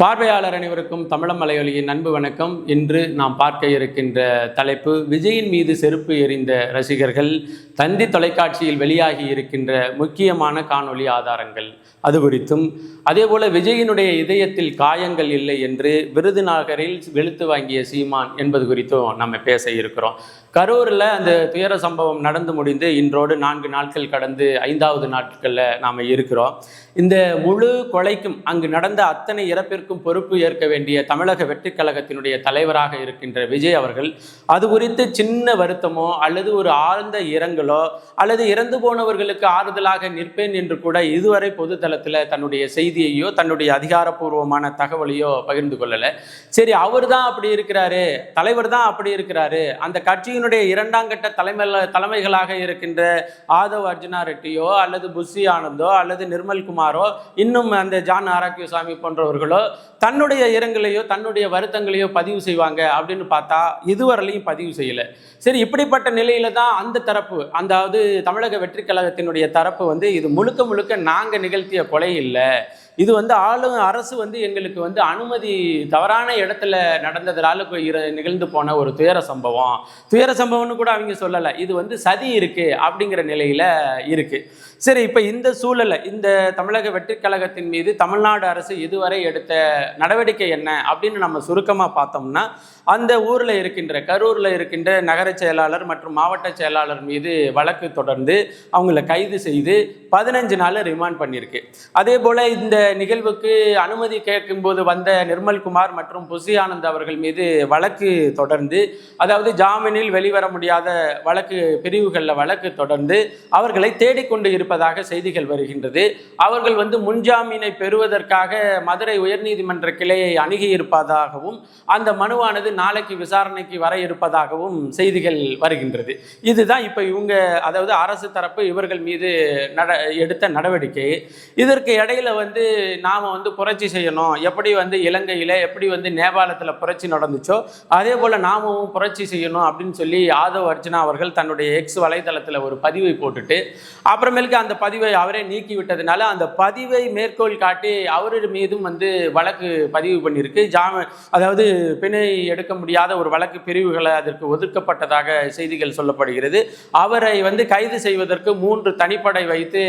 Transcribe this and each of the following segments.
பார்வையாளர் அனைவருக்கும் தமிழம் மலையொலியின் அன்பு வணக்கம். இன்று நாம் பார்க்க இருக்கின்ற தலைப்பு விஜயின் மீது செருப்பு எறிந்த ரசிகர்கள் தந்தி தொலைக்காட்சியில் வெளியாகி இருக்கின்ற முக்கியமான காணொளி ஆதாரங்கள். அது குறித்தும் அதேபோல விஜயினுடைய இதயத்தில் காயங்கள் இல்லை என்று விருதுநகரில் வெளுத்து வாங்கிய சீமான் என்பது குறித்தும் நம்ம பேச இருக்கிறோம். கரூரில் அந்த துயர சம்பவம் நடந்து முடிந்து இன்றோடு நான்கு நாட்கள் கடந்து ஐந்தாவது நாட்களில் நாம் இருக்கிறோம். இந்த முழு கொலைக்கும் அங்கு நடந்த அத்தனை இறப்பிற்கும் பொறுப்பு ஏற்க வேண்டிய தமிழக வெற்றிக் கழகத்தினுடைய தலைவராக இருக்கின்ற விஜய் அவர்கள் அது குறித்து சின்ன வருத்தமோ அல்லது ஒரு ஆழ்ந்த இரங்கலோ அல்லது இறந்து போனவர்களுக்கு ஆறுதலாக நிற்பேன் என்று கூட இதுவரை பொதுத்தளத்தில் தன்னுடைய செய்தியையோ தன்னுடைய அதிகாரப்பூர்வமான தகவலையோ பகிர்ந்து கொள்ளலை. சரி அவர் தான் அப்படி இருக்கிறாரு தலைவர் தான் அப்படி இருக்கிறாரு அந்த கட்சியினுடைய இரண்டாம் கட்ட தலைமை தலைமைகளாக இருக்கின்ற ஆதவ் அர்ஜுனா ரெட்டியோ அல்லது புஷி ஆனந்தோ அல்லது நிர்மல் குமாரோ இன்னும் அந்த ஜான் ஆராக்கியசாமி போன்றவர்களோ தன்னுடைய இரங்கலையோ தன்னுடைய வருத்தங்களையோ பதிவு செய்வாங்க அப்படின்னு பார்த்தா இதுவரையிலையும் பதிவு செய்யலை. சரி இப்படிப்பட்ட நிலையில தான் அந்த தரப்பு அதாவது தமிழக வெற்றி கழகத்தினுடைய தரப்பு வந்து இது முழுக்க முழுக்க நாங்கள் நிகழ்த்திய கொலை இல்லை. இது வந்து ஆளும் அரசு வந்து எங்களுக்கு வந்து அனுமதி தவறான இடத்துல நடந்ததுனால நிகழ்ந்து போன ஒரு துயர சம்பவம். துயர சம்பவம்னு கூட அவங்க சொல்லலை. இது வந்து சதி இருக்கு அப்படிங்கிற நிலையில இருக்குது சரி இப்போ இந்த சூழலை இந்த தமிழக வெற்றிக் கழகத்தின் மீது தமிழ்நாடு அரசு இதுவரை எடுத்த நடவடிக்கை என்ன அப்படின்னு நம்ம சுருக்கமாக பார்த்தோம்னா அந்த ஊரில் இருக்கின்ற கரூரில் இருக்கின்ற நகர செயலாளர் மற்றும் மாவட்ட செயலாளர் மீது வழக்கு தொடர்ந்து அவங்கள கைது செய்து பதினஞ்சு நாள் ரிமாண்ட் பண்ணியிருக்கு. அதே போல் இந்த நிகழ்வுக்கு அனுமதி கேட்கும்போது வந்த நிர்மல்குமார் மற்றும் புசி ஆனந்த் அவர்கள் மீது வழக்கு தொடர்ந்து அதாவது ஜாமீனில் வெளிவர முடியாத வழக்கு பிரிவுகளில் வழக்கு தொடர்ந்து அவர்களை தேடிக்கொண்டு இருப்பதாக செய்திகள் வருகின்றது. அவர்கள் வந்து முன்ஜாமீனை பெறுவதற்காக மதுரை உயர்நீதிமன்ற கிளையை அணுகியிருப்பதாகவும் அந்த மனுவானது நாளைக்கு விசாரணைக்கு வர இருப்பதாகவும் செய்திகள் வருகின்றது. இதுதான் இப்போ இவங்க அதாவது அரசு தரப்பு இவர்கள் மீது நட எடுத்த நடவடிக்கை. இதற்கு இடையில வந்து நாம் வந்து புரட்சி செய்யணும். எப்படி வந்து இலங்கையில் எப்படி வந்து நேபாளத்தில் புரட்சி நடந்துச்சோ அதே போல் நாமும் புரட்சி செய்யணும் அப்படின்னு சொல்லி ஆதவ் அர்ஜுனா அவர்கள் தன்னுடைய எக்ஸ் வலைதளத்தில் ஒரு பதிவை போட்டுட்டு அப்புறமேலுக்கு அந்த பதிவை அவரே நீக்கி விட்டதுனால அந்த பதிவை மேற்கோள் காட்டி அவர் மீதும் வந்து வழக்கு பதிவு பண்ணியிருக்கு. ஜாம அதாவது பிணை எடுக்க முடியாத ஒரு வழக்கு பிரிவுகளை அதற்கு ஒதுக்கப்பட்டதாக செய்திகள் சொல்லப்படுகிறது. அவரை வந்து கைது செய்வதற்கு மூன்று தனிப்படை வைத்து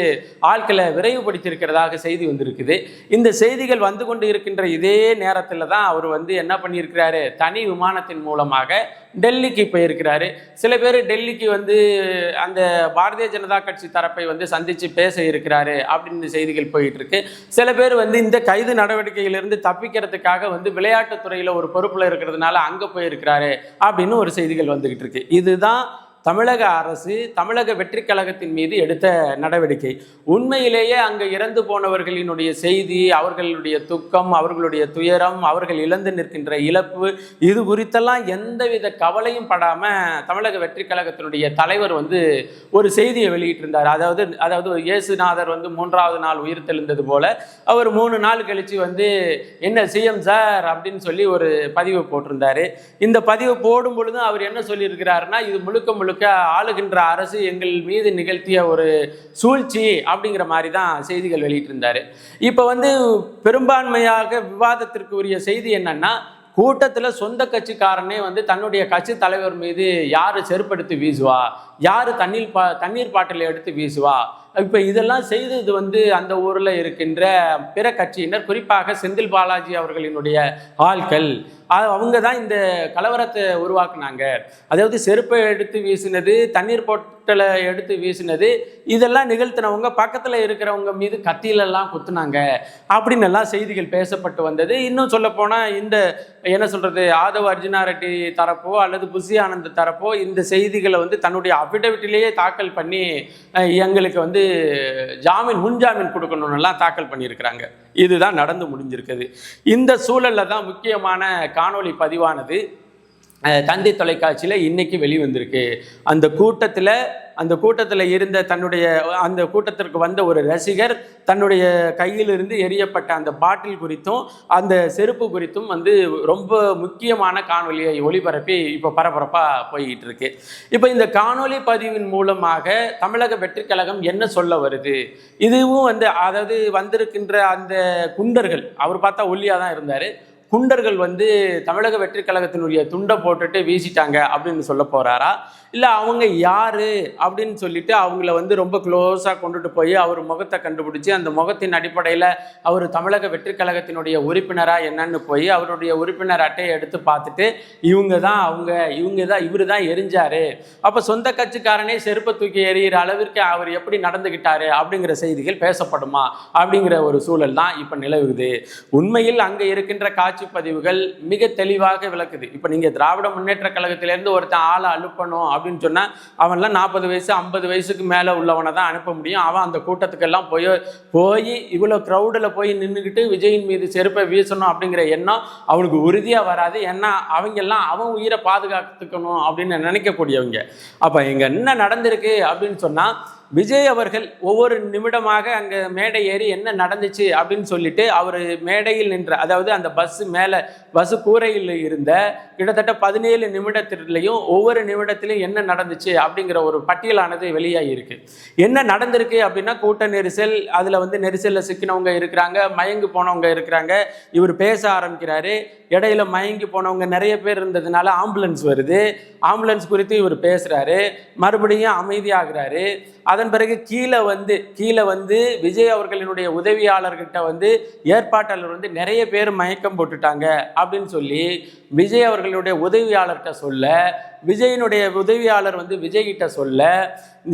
ஆட்களை விரைவுபடுத்தியிருக்கிறதாக செய்தி வந்திருக்குது. இந்த செய்திகள் வந்து கொண்டு இருக்கின்ற இதே நேரத்தில் தான் அவர் வந்து என்ன பண்ணியிருக்கிறாரு? தனி விமானத்தின் மூலமாக டெல்லிக்கு போயிருக்கிறாரு. சில பேர் டெல்லிக்கு வந்து அந்த பாரதிய ஜனதா கட்சி தரப்பை வந்து சந்தித்து பேச இருக்கிறாரு அப்படின்னு செய்திகள் போயிட்டு இருக்கு சில பேர் வந்து இந்த கைது நடவடிக்கையிலிருந்து தப்பிக்கிறதுக்காக வந்து விளையாட்டுத்துறையில் ஒரு பொறுப்பில் இருக்கிறதுனால அங்கே போயிருக்கிறாரு அப்படின்னு ஒரு செய்திகள் வந்துகிட்டு இருக்கு. இதுதான் தமிழக அரசு தமிழக வெற்றி கழகத்தின் மீது எடுத்த நடவடிக்கை. உண்மையிலேயே அங்கே இறந்து போனவர்களினுடைய செய்தி அவர்களுடைய துக்கம் அவர்களுடைய துயரம் அவர்கள் இழந்து நிற்கின்ற இழப்பு இது குறித்தெல்லாம் எந்தவித கவலையும் படாமல் தமிழக வெற்றி கழகத்தினுடைய தலைவர் வந்து ஒரு செய்தியை வெளியிட்டிருந்தார். அதாவது அதாவது இயேசுநாதர் வந்து மூன்றாவது நாள் உயிர் தெளிந்தது போல அவர் மூணு நாள் கழித்து வந்து என்ன சிஎம் சார்? அப்படின்னு சொல்லி ஒரு பதிவு போட்டிருந்தாரு. இந்த பதிவு போடும் பொழுதும் அவர் என்ன சொல்லியிருக்கிறாருன்னா இது முழுக்க முழுக்க ஆளுகின்ற அரசு எங்கள் மீது நிகழ்த்திய ஒரு சூழ்ச்சி அப்படிங்கிற மாதிரி தான் செய்திகள் வெளியிட்டிருந்தாரு. இப்போ வந்து பெரும்பான்மையாக விவாதத்திற்கு உரிய செய்தி என்னன்னா கூட்டத்தில் சொந்த கட்சிக்காரனே வந்து தன்னுடைய கட்சி தலைவர் மீது யார் செருப்படுத்தி வீசுவா? யார் தண்ணீர் பா தண்ணீர் பாட்டில் எடுத்து வீசுவா? இப்போ இதெல்லாம் செய்தது வந்து அந்த ஊரில் இருக்கின்ற பிற கட்சியினர் குறிப்பாக செந்தில் பாலாஜி அவர்களினுடைய ஆள்கள். அவங்க தான் இந்த கலவரத்தை உருவாக்குனாங்க. அதாவது செருப்பை எடுத்து வீசினது தண்ணீர் பொட்டலை எடுத்து வீசினது இதெல்லாம் நிகழ்த்தினவங்க பக்கத்தில் இருக்கிறவங்க மீது கத்தியிலெல்லாம் குத்துனாங்க. அப்படின்னு எல்லாம் செய்திகள் பேசப்பட்டு வந்தது. இன்னும் சொல்லப்போனால் இந்த என்ன சொல்கிறது ஆதவ அர்ஜுனா ரெட்டி தரப்போ அல்லது புஷி ஆனந்த் தரப்போ இந்த செய்திகளை வந்து தன்னுடைய அபிடவிட்டிலேயே தாக்கல் பண்ணி எங்களுக்கு வந்து ஜாமீன் முன்ஜாமீன் கொடுக்கணும்னுலாம் தாக்கல் பண்ணியிருக்கிறாங்க. இதுதான் நடந்து முடிஞ்சிருக்குது. இந்த சூழலில் தான் முக்கியமான காணொளி பதிவானது. தந்தி தொலைக்காட்சியில் இன்னைக்கு வெளிவந்திருக்கு. அந்த கூட்டத்தில் அந்த கூட்டத்தில் இருந்த தன்னுடைய அந்த கூட்டத்திற்கு வந்த ஒரு ரசிகர் தன்னுடைய கையிலிருந்து எரியப்பட்ட அந்த பாட்டில் குறித்தும் அந்த செருப்பு குறித்தும் வந்து ரொம்ப முக்கியமான காணொலியை ஒளிபரப்பி இப்போ பரபரப்பாக போய்கிட்டு இருக்கு. இப்போ இந்த காணொலி பதிவின் மூலமாக தமிழக வெற்றி கழகம் என்ன சொல்ல வருது? இதுவும் வந்து அதாவது வந்திருக்கின்ற அந்த குண்டர்கள் அவர் பார்த்தா ஒல்லியாக தான் இருந்தார். குண்டர்கள் வந்து தமிழக வெற்றி கழகத்தினுடைய துண்டை போட்டுட்டு வீசிட்டாங்க அப்படின்னு சொல்ல போகிறாரா இல்லை அவங்க யார்? அப்படின்னு சொல்லிட்டு அவங்கள வந்து ரொம்ப க்ளோஸாக கொண்டுட்டு போய் அவர் முகத்தை கண்டுபிடிச்சி அந்த முகத்தின் அடிப்படையில் அவர் தமிழக வெற்றி கழகத்தினுடைய உறுப்பினராக என்னன்னு போய் அவருடைய உறுப்பினர் அட்டையை எடுத்து பார்த்துட்டு இவங்க தான் அவங்க இவங்க தான் இவர் தான் எரிஞ்சாரு. அப்போ சொந்த கட்சிக்காரனே செருப்பை தூக்கி எறிகிற அளவிற்கு அவர் எப்படி நடந்துக்கிட்டாரு அப்படிங்கிற செய்திகள் பேசப்படுமா? அப்படிங்கிற ஒரு சூழல் தான் இப்போ நிலவுது. உண்மையில் அங்கே இருக்கின்ற காட்சி பதிவுகள் மிக தெளிவாக விளக்குது. இப்போ நீங்கள் திராவிட முன்னேற்ற கழகத்திலேருந்து ஒருத்தன் ஆளை அனுப்பணும் அப்படின்னு சொன்னால் அவன்லாம் நாற்பது வயசு ஐம்பது வயசுக்கு மேலே உள்ளவனை தான் அனுப்ப முடியும். அவன் அந்த கூட்டத்துக்கெல்லாம் போய் போய் இவ்வளோ க்ரௌடில் போய் நின்றுக்கிட்டு விஜயின் மீது செருப்பை வீசணும் அப்படிங்கிற எண்ணம் அவனுக்கு உறுதியாக வராது. ஏன்னா அவங்கெல்லாம் அவன் உயிரை பாதுகாத்துக்கணும் அப்படின்னு நினைக்கக்கூடியவங்க. அப்போ இங்கே என்ன நடந்திருக்கு அப்படின்னு சொன்னால் விஜய் அவர்கள் ஒவ்வொரு நிமிடமாக அங்கே மேடை ஏறி என்ன நடந்துச்சு அப்படின்னு சொல்லிட்டு அவர் மேடையில் நின்ற அதாவது அந்த பஸ் மேலே பஸ் கூரையில் இருந்த கிட்டத்தட்ட பதினேழு நிமிடத்திலையும் ஒவ்வொரு நிமிடத்திலையும் என்ன நடந்துச்சு அப்படிங்கிற ஒரு பட்டியலானது வெளியாகியிருக்கு என்ன நடந்திருக்கு அப்படின்னா கூட்ட நெரிசல் அதில் வந்து நெரிசலில் சிக்கினவங்க இருக்கிறாங்க மயங்கி போனவங்க இருக்கிறாங்க இவர் பேச ஆரம்பிக்கிறாரு இடையில மயங்கி போனவங்க நிறைய பேர் இருந்ததுனால ஆம்புலன்ஸ் வருது ஆம்புலன்ஸ் குறித்து இவர் பேசுகிறாரு மறுபடியும் அமைதியாகிறாரு அதன் பிறகு கீழே வந்து கீழே வந்து விஜய் அவர்களினுடைய உதவியாளர்கிட்ட வந்து ஏற்பாட்டாளர் வந்து நிறைய பேர் மயக்கம் போட்டுட்டாங்க அப்படின்னு சொல்லி விஜய் அவர்களுடைய உதவியாளர்கிட்ட சொல்ல விஜயினுடைய உதவியாளர் வந்து விஜய்கிட்ட சொல்ல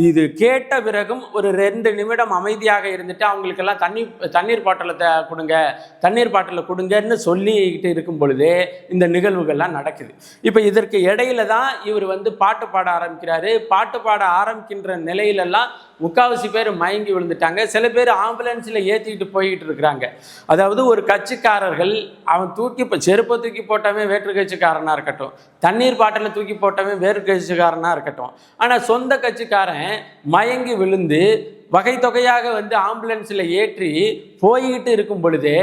இது கேட்ட பிறகும் ஒரு ரெண்டு நிமிடம் அமைதியாக இருந்துட்டு அவங்களுக்கெல்லாம் தண்ணி தண்ணீர் பாட்டிலை கொடுங்க தண்ணீர் பாட்டலை கொடுங்கன்னு சொல்லிக்கிட்டு இருக்கும் பொழுதே இந்த நிகழ்வுகள்லாம் நடக்குது. இப்போ இதற்கு இடையில தான் இவர் வந்து பாட்டு பாட ஆரம்பிக்கிறாரு. பாட்டு பாட ஆரம்பிக்கின்ற நிலையிலெல்லாம் முக்கால்வாசி பேர் மயங்கி விழுந்துட்டாங்க. சில பேர் ஆம்புலன்ஸில் ஏற்றிக்கிட்டு போய்கிட்டு இருக்கிறாங்க. அதாவது ஒரு கட்சிக்காரர்கள் அவன் தூக்கி இப்போ செருப்பை தூக்கி போட்டவன் வேற்று கட்சிக்காரனாக இருக்கட்டும். தண்ணீர் பாட்டில் தூக்கி போட்டவன் வேறு கட்சிக்காரனாக இருக்கட்டும். ஆனால் சொந்த கட்சிக்காரன் மயங்கி விழுந்து வகை தொகையாக வந்து ஆம்புலன்ஸில் ஏற்றி போய்கிட்டு இருக்கும் பொழுதே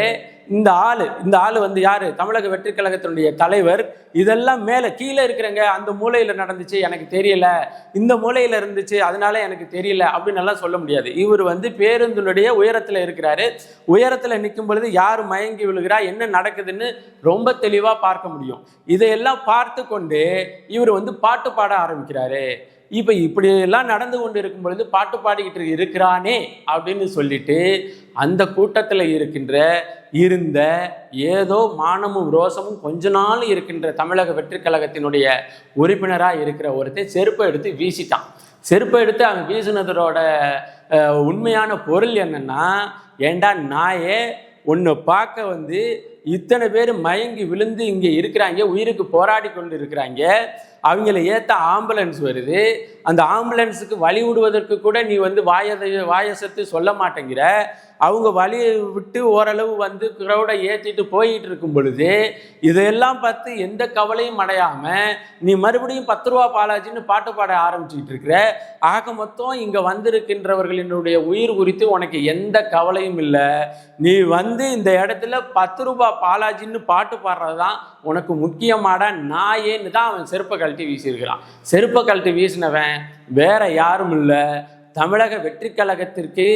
இந்த ஆள் இந்த ஆள் வந்து யார்? தமிழக வெற்றி கழகத்தினுடைய தலைவர். இதெல்லாம் மேலே கீழே இருக்கிறங்க. அந்த மூலையில் நடந்துச்சு எனக்கு தெரியல. இந்த மூலையில் இருந்துச்சு அதனால எனக்கு தெரியல அப்படின்னு எல்லாம் சொல்ல முடியாது. இவர் வந்து பேருந்தினுடைய உயரத்தில் இருக்கிறாரு. உயரத்தில் நிற்கும் பொழுது யார் மயங்கி விழுகிறா என்ன நடக்குதுன்னு ரொம்ப தெளிவாக பார்க்க முடியும். இதையெல்லாம் பார்த்து கொண்டு இவர் வந்து பாட்டு பாட ஆரம்பிக்கிறாரு. இப்போ இப்படியெல்லாம் நடந்து கொண்டு இருக்கும் பொழுது பாட்டு பாடிக்கிட்டு இருக்கிறானே அப்படின்னு சொல்லிட்டு அந்த கூட்டத்தில் இருக்கின்ற இருந்த ஏதோ மானமும் ரோசமும் கொஞ்ச நாள் இருக்கின்ற தமிழக வெற்றி கழகத்தினுடைய உறுப்பினராக இருக்கிற ஒருத்தன் செருப்பை எடுத்து வீசிட்டான். செருப்பை எடுத்து அவன் வீசினதோட உண்மையான பொருள் என்னன்னா ஏண்டா நாயே ஒன்று பார்க்க வந்து இத்தனை பேர் மயங்கி விழுந்து இங்கே இருக்கிறாங்க உயிருக்கு போராடி கொண்டு இருக்கிறாங்க அவங்கள ஏற்ற ஆம்புலன்ஸ் வருது. அந்த ஆம்புலன்ஸுக்கு வழி விடுவதற்கு கூட நீ வந்து வாயதை வாயசத்து சொல்ல மாட்டேங்கிற. அவங்க வழியை விட்டு ஓரளவு வந்து க்ரௌடை ஏற்றிட்டு போயிட்டு இருக்கும் பொழுது இதையெல்லாம் பார்த்து எந்த கவலையும் அடையாமல் நீ மறுபடியும் பத்து ரூபா பாலாஜின்னு பாட்டு பாட ஆரம்பிச்சுக்கிட்டு இருக்கிற. ஆக மொத்தம் இங்கே வந்திருக்கின்றவர்களினுடைய உயிர் குறித்து உனக்கு எந்த கவலையும் இல்லை. நீ வந்து இந்த இடத்துல பத்து ரூபா பாலாஜின்னு பாட்டு பாடுறது தான் உனக்கு முக்கியமான நாயேன்னு தான் அவன் செருப்பை கழட்டி வீசியிருக்கிறான். செருப்பை கழட்டி வீசினவன் வேற யாரும் இல்லை. தமிழக வெற்றி கழகத்திற்கு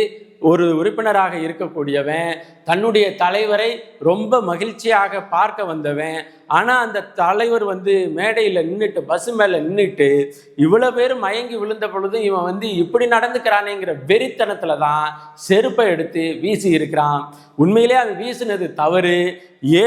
ஒரு உறுப்பினராக இருக்கக்கூடியவன் தன்னுடைய தலைவரை ரொம்ப மகிழ்ச்சியாக பார்க்க வந்தவன் ஆனால் அந்த தலைவர் வந்து மேடையில் நின்றுட்டு பஸ் மேலே நின்றுட்டு இவ்வளோ பேர் மயங்கி விழுந்த பொழுதும் இவன் வந்து இப்படி நடந்துக்கிறானேங்கிற வெறித்தனத்தில் தான் செருப்பை எடுத்து வீசி இருக்கிறான். உண்மையிலே அவன் வீசினது தவறு.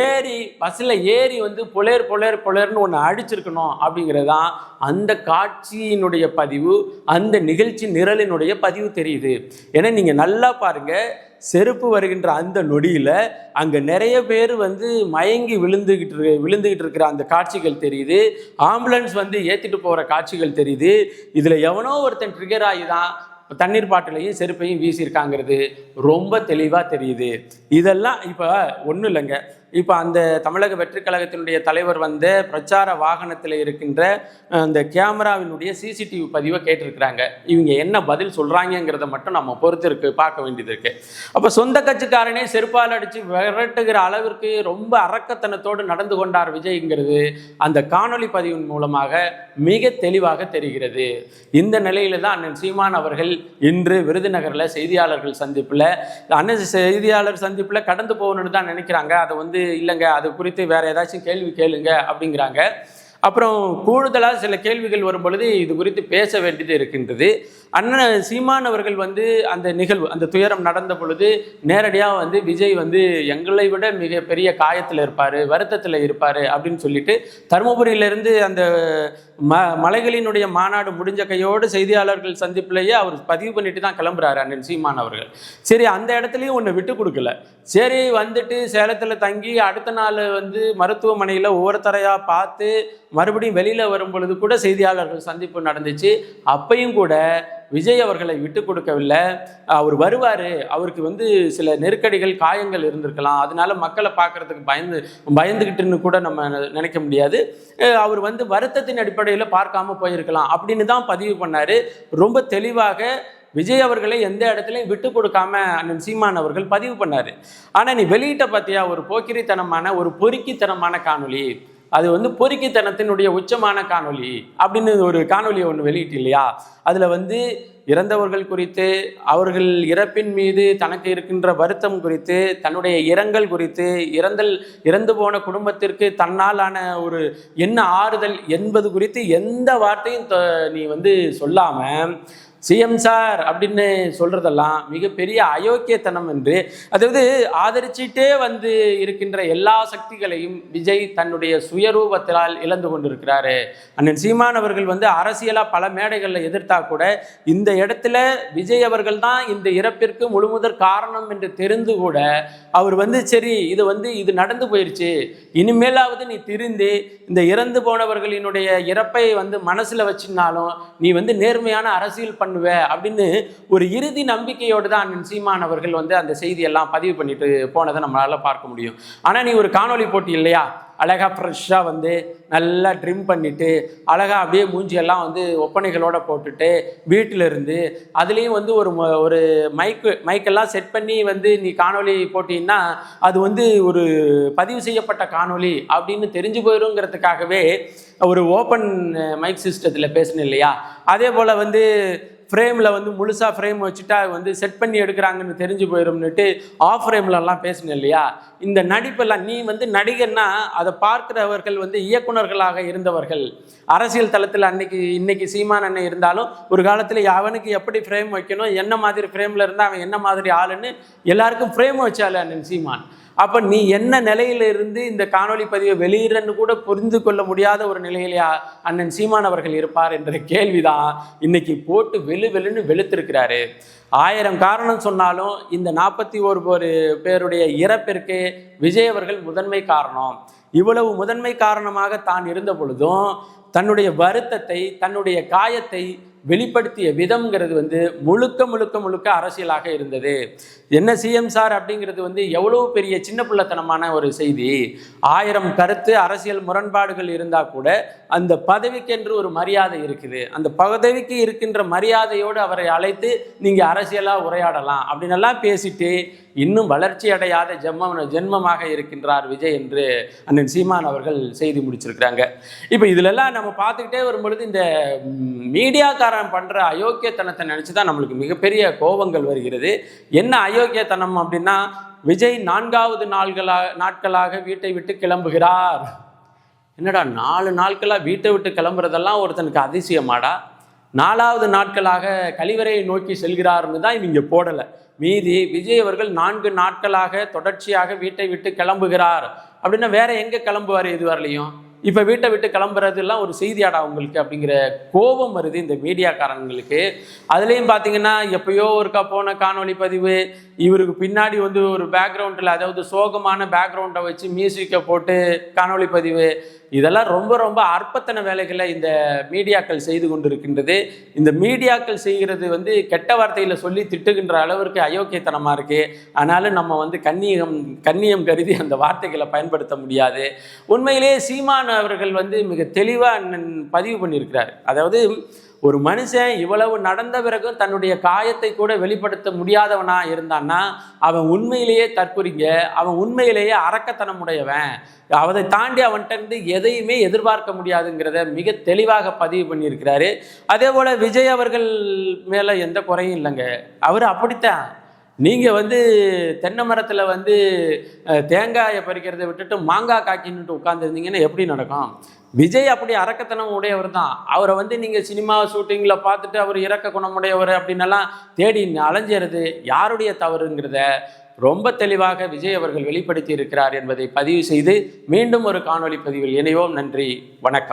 ஏறி பஸ்ஸில் ஏறி வந்து புலேர் புலேர் புலேர்னு ஒன்று அடிச்சிருக்கணும் அப்படிங்கிறது தான் அந்த காட்சியினுடைய பதிவு அந்த நிகழ்ச்சி நிரலினுடைய பதிவு தெரியுது. ஏன்னா நீங்கள் நல்லா பாருங்கள் செருப்பு வருகின்ற அந்த நொடியில் அங்கே நிறைய பேர் வந்து மயங்கி விழுந்துக்கிட்டு இரு- விழுந்துக்கிட்டு இருக்கிற அந்த காட்சிகள் தெரியுது. ஆம்புலன்ஸ் வந்து ஏற்றிட்டு போகிற காட்சிகள் தெரியுது. இதில் எவனோ ஒருத்தன் ட்ரிகர் ஆகி தான் தண்ணீர் பாட்டிலையும் செருப்பையும் வீசியிருக்காங்கிறது ரொம்ப தெளிவாக தெரியுது. இதெல்லாம் இப்போ ஒன்றும் இல்லைங்க. இப்போ அந்த தமிழக வெற்றி கழகத்தினுடைய தலைவர் வந்து பிரச்சார வாகனத்தில் இருக்கின்ற அந்த கேமராவினுடைய சிசிடிவி பதிவை கேட்டிருக்கிறாங்க. இவங்க என்ன பதில் சொல்கிறாங்கங்கிறத மட்டும் நம்ம பொறுத்து இருக்கு பார்க்க வேண்டியது இருக்கு. அப்போ சொந்த கட்சிக்காரனே செருப்பால் அடித்து விரட்டுகிற அளவிற்கு ரொம்ப அரக்கத்தனத்தோடு நடந்து கொண்டார் விஜய்ங்கிறது அந்த காணொளி பதிவின் மூலமாக மிக தெளிவாக தெரிகிறது. இந்த நிலையில தான் அண்ணன் சீமான் அவர்கள் இன்று விருதுநகரில் செய்தியாளர்கள் சந்திப்பில் அண்ணன் செய்தியாளர் சந்திப்பில் கடந்து போகணும்னு தான் நினைக்கிறாங்க. அதை வந்து இல்லைங்க அது குறித்து வேற ஏதாச்சும் கேள்வி கேளுங்க அப்படிங்கிறாங்க. அப்புறம் கூடுதலாக சில கேள்விகள் வரும் பொழுது இது குறித்து பேச வேண்டியது இருக்கின்றது. அண்ணன் சீமான் அவர்கள் வந்து அந்த நிகழ்வு அந்த துயரம் நடந்த பொழுது நேரடியாக வந்து விஜய் வந்து எங்களை விட மிகப்பெரிய காயத்தில் இருப்பார் வருத்தத்தில் இருப்பார் அப்படின்னு சொல்லிட்டு தருமபுரியிலிருந்து அந்த ம மலைகளினுடைய மாநாடு முடிஞ்ச கையோடு செய்தியாளர்கள் சந்திப்பிலேயே அவர் பதிவு பண்ணிட்டு தான் கிளம்புறாரு அண்ணன் சீமான் அவர்கள். சரி அந்த இடத்துலையும் ஒன்று விட்டு கொடுக்கல. சரி வந்துட்டு சேலத்தில் தங்கி அடுத்த நாள் வந்து மருத்துவமனையில் ஒவ்வொருத்தரையாக பார்த்து மறுபடியும் வெளியில் வரும் பொழுது கூட செய்தியாளர்கள் சந்திப்பு நடந்துச்சு. அப்பையும் கூட விஜய் அவர்களை விட்டு கொடுக்கவில்லை. அவர் வருவார். அவருக்கு வந்து சில நெருக்கடிகள் காயங்கள் இருந்திருக்கலாம். அதனால மக்களை பார்க்கறதுக்கு பயந்து பயந்துக்கிட்டுன்னு கூட நம்ம நினைக்க முடியாது. அவர் வந்து வருத்தத்தின் அடிப்படையில் பார்க்காம போயிருக்கலாம் அப்படின்னு தான் பதிவு பண்ணார். ரொம்ப தெளிவாக விஜய் அவர்களை எந்த இடத்துலையும் விட்டு கொடுக்காம அண்ணன் சீமான் அவர்கள் பதிவு பண்ணார். ஆனால் நீ வெளியிட்ட பார்த்தியா ஒரு போக்கிரித்தனமான ஒரு பொறுக்கித்தனமான காணொலி அது வந்து பொறுக்கித்தனத்தினுடைய உச்சமான காணொலி அப்படின்னு ஒரு காணொலியை ஒன்று வெளியிட்டு இல்லையா அதில் வந்து இறந்தவர்கள் குறித்து அவர்கள் இறப்பின் மீது தனக்கு இருக்கின்ற வருத்தம் குறித்து தன்னுடைய இரங்கல் குறித்து இறந்தல் இறந்து போன குடும்பத்திற்கு தன்னாலான ஒரு என்ன ஆறுதல் என்பது குறித்து எந்த வார்த்தையும் நீ வந்து சொல்லாமல் சிஎம் சார் அப்படின்னு சொல்றதெல்லாம் மிகப்பெரிய அயோக்கியத்தனம் என்று அதாவது ஆதரிச்சிட்டே வந்து இருக்கின்ற எல்லா சக்திகளையும் விஜய் தன்னுடைய சுயரூபத்தினால் இழந்து கொண்டிருக்கிறாரு. அண்ணன் சீமான் அவர்கள் வந்து அரசியலா பல மேடைகளில் எதிர்த்தா கூட இந்த இடத்துல விஜய் அவர்கள் தான் இந்த இறப்பிற்கு முழுமுதற் காரணம் என்று தெரிந்து கூட அவர் வந்து சரி இது வந்து இது நடந்து போயிடுச்சு இனிமேலாவது நீ திருந்து இந்த இறந்து போனவர்களினுடைய இறப்பை வந்து மனசுல வச்சுனாலும் நீ வந்து நேர்மையான அரசியல் பண்ணுவ அப்படின்னு ஒரு இறுதி நம்பிக்கையோடு தான் அண்ணன் சீமான் அவர்கள் வந்து அந்த செய்தியெல்லாம் பதிவு பண்ணிட்டு போனதை நம்மளால பார்க்க முடியும். ஆனால் நீ ஒரு காணொலி போட்டி இல்லையா? அழகா ஃப்ரெஷ்ஷாக வந்து நல்லா ட்ரிம் பண்ணிவிட்டு அழகா அப்படியே மூஞ்சியெல்லாம் வந்து ஒப்பனைகளோட போட்டுட்டு வீட்டில் இருந்து அதுலேயும் வந்து ஒரு ம- ஒரு மைக்கு மைக்கெல்லாம் செட் பண்ணி வந்து நீ காணொலி போட்டீங்கன்னா அது வந்து ஒரு பதிவு செய்யப்பட்ட காணொலி அப்படின்னு தெரிஞ்சு போயிருங்கிறதுக்காகவே ஒரு ஓப்பன் மைக் சிஸ்டத்தில் பேசினேன் இல்லையா? அதே போல் வந்து ஃப்ரேமில் வந்து முழுசாக ஃப்ரேம் வச்சுட்டா வந்து செட் பண்ணி எடுக்கிறாங்கன்னு தெரிஞ்சு போயிடும்னுட்டு ஆஃப் ஃப்ரேம்லலாம் பேசினேன் இல்லையா? இந்த நடிப்பெல்லாம் நீ வந்து நடிகர்னா அதை பார்க்கிறவர்கள் வந்து இயக்குனர்களாக இருந்தவர்கள். அரசியல் தளத்தில் அன்னைக்கு இன்னைக்கு சீமான் அண்ணன் இருந்தாலும் ஒரு காலத்தில் அவனுக்கு எப்படி ஃப்ரேம் வைக்கணும் என்ன மாதிரி ஃப்ரேமில் இருந்தால் அவன் என்ன மாதிரி ஆளுன்னு எல்லாருக்கும் ஃப்ரேம் வச்சாலே அண்ணன் சீமான். அப்போ நீ என்ன நிலையிலிருந்து இந்த காணொலி பதிவை வெளியிடன்னு கூட புரிந்து கொள்ள முடியாத ஒரு நிலையிலையா அண்ணன் சீமான் அவர்கள் இருப்பார் என்ற கேள்விதான் இன்னைக்கு போட்டு வெளு வெளுன்னு வெளுத்திருக்கிறாரு. ஆயிரம் காரணம் சொன்னாலும் இந்த நாற்பத்தி ஒரு ஒரு பேருடைய இறப்பிற்கு விஜய் அவர்கள் முதன்மை காரணம். இவ்வளவு முதன்மை காரணமாக தான் இருந்த பொழுதும் தன்னுடைய வருத்தத்தை தன்னுடைய காயத்தை வெளிப்படுத்திய விதம்ங்கிறது வந்து முழுக்க முழுக்க முழுக்க அரசியலாக இருந்தது. என்ன சிஎம் சார் அப்படிங்கிறது வந்து எவ்வளோ பெரிய சின்ன பிள்ளைத்தனமான ஒரு செய்தி. ஆயிரம் கருத்து அரசியல் முரண்பாடுகள் இருந்தால் கூட அந்த பதவிக்கென்று ஒரு மரியாதை இருக்குது. அந்த பதவிக்கு இருக்கின்ற மரியாதையோடு அவரை அழைத்து நீங்கள் அரசியலாக உரையாடலாம் அப்படின்னெல்லாம் பேசிட்டு இன்னும் வளர்ச்சி அடையாத ஜென்ம ஜென்மமாக இருக்கின்றார் விஜய் என்று அண்ணன் சீமான் அவர்கள் செய்தி முடிச்சிருக்கிறாங்க. இப்போ இதிலெல்லாம் நம்ம பார்த்துக்கிட்டே வரும்பொழுது இந்த மீடியாக்கார மீடியாக்காரன் பண்ணுற அயோக்கியத்தனத்தை நினச்சி தான் நம்மளுக்கு மிகப்பெரிய கோபங்கள் வருகிறது. என்ன அயோக்கியத்தனம் அப்படின்னா விஜய் நான்காவது நாள்களாக நாட்களாக வீட்டை விட்டு கிளம்புகிறார். என்னடா நாலு நாட்களாக வீட்டை விட்டு கிளம்புறதெல்லாம் ஒருத்தனுக்கு அதிசயமாடா? நாலாவது நாட்களாக கழிவறையை நோக்கி செல்கிறார்னு தான் இவங்க போடலை. மீதி விஜய் அவர்கள் நான்கு நாட்களாக தொடர்ச்சியாக வீட்டை விட்டு கிளம்புகிறார். அப்படின்னா வேற எங்கே கிளம்புவார் இது வரலையும் இப்போ வீட்டை விட்டு கிளம்புறதுலாம் ஒரு செய்தியாடா உங்களுக்கு அப்படிங்கிற கோபம் வருது இந்த மீடியாக்காரங்களுக்கு. அதுலேயும் பார்த்தீங்கன்னா எப்பயோ ஒருக்கா போன காணொலி பதிவு இவருக்கு பின்னாடி வந்து ஒரு பேக்ரவுண்டில் அதாவது சோகமான பேக்ரவுண்டை வச்சு மியூசிக்கை போட்டு காணொலி பதிவு இதெல்லாம் ரொம்ப ரொம்ப அற்பத்தன வேலைகளை இந்த மீடியாக்கள் செய்து கொண்டிருக்கின்றது. இந்த மீடியாக்கள் செய்கிறது வந்து கெட்ட வார்த்தையில் சொல்லி திட்டுகின்ற அளவிற்கு அயோக்கியத்தனமாக இருக்குது ஆனாலும் நம்ம வந்து கண்ணியம் கண்ணியம் கருதி அந்த வார்த்தைகளை பயன்படுத்த முடியாது. உண்மையிலேயே சீமான் அவர்கள் வந்து மிக தெளிவாக பதிவு பண்ணியிருக்கிறார். அதாவது ஒரு மனுஷன் இவ்வளவு நடந்த பிறகும் தன்னுடைய காயத்தை கூட வெளிப்படுத்த முடியாதவனா இருந்தான்னா அவன் உண்மையிலேயே தற்குறிங்க அவன் உண்மையிலேயே அரக்கத்தனம் உடையவன் அதை தாண்டி அவன்கிட்ட எதையுமே எதிர்பார்க்க முடியாதுங்கிறத மிக தெளிவாக பதிவு பண்ணியிருக்கிறாரு. அதே போல் விஜய் அவர்கள் மேலே எந்த குறையும் இல்லைங்க. அவர் அப்படித்தான். நீங்கள் வந்து தென்னை மரத்தில் வந்து தேங்காயை பறிக்கிறதை விட்டுட்டு மாங்காய் காக்கின்னுட்டு உட்காந்துருந்தீங்கன்னா எப்படி நடக்கும்? விஜய் அப்படி அரக்கத்தனம் உடையவர் தான். அவரை வந்து நீங்கள் சினிமா ஷூட்டிங்கில் பார்த்துட்டு அவர் இறக்க குணமுடையவர் அப்படின்னெல்லாம் தேடி அலைஞ்சறது யாருடைய தவறுங்கிறத ரொம்ப தெளிவாக விஜய் அவர்கள் வெளிப்படுத்தி இருக்கிறார் என்பதை பதிவு செய்து மீண்டும் ஒரு காணொளி பதிவில் இணைவோம். நன்றி. வணக்கம்.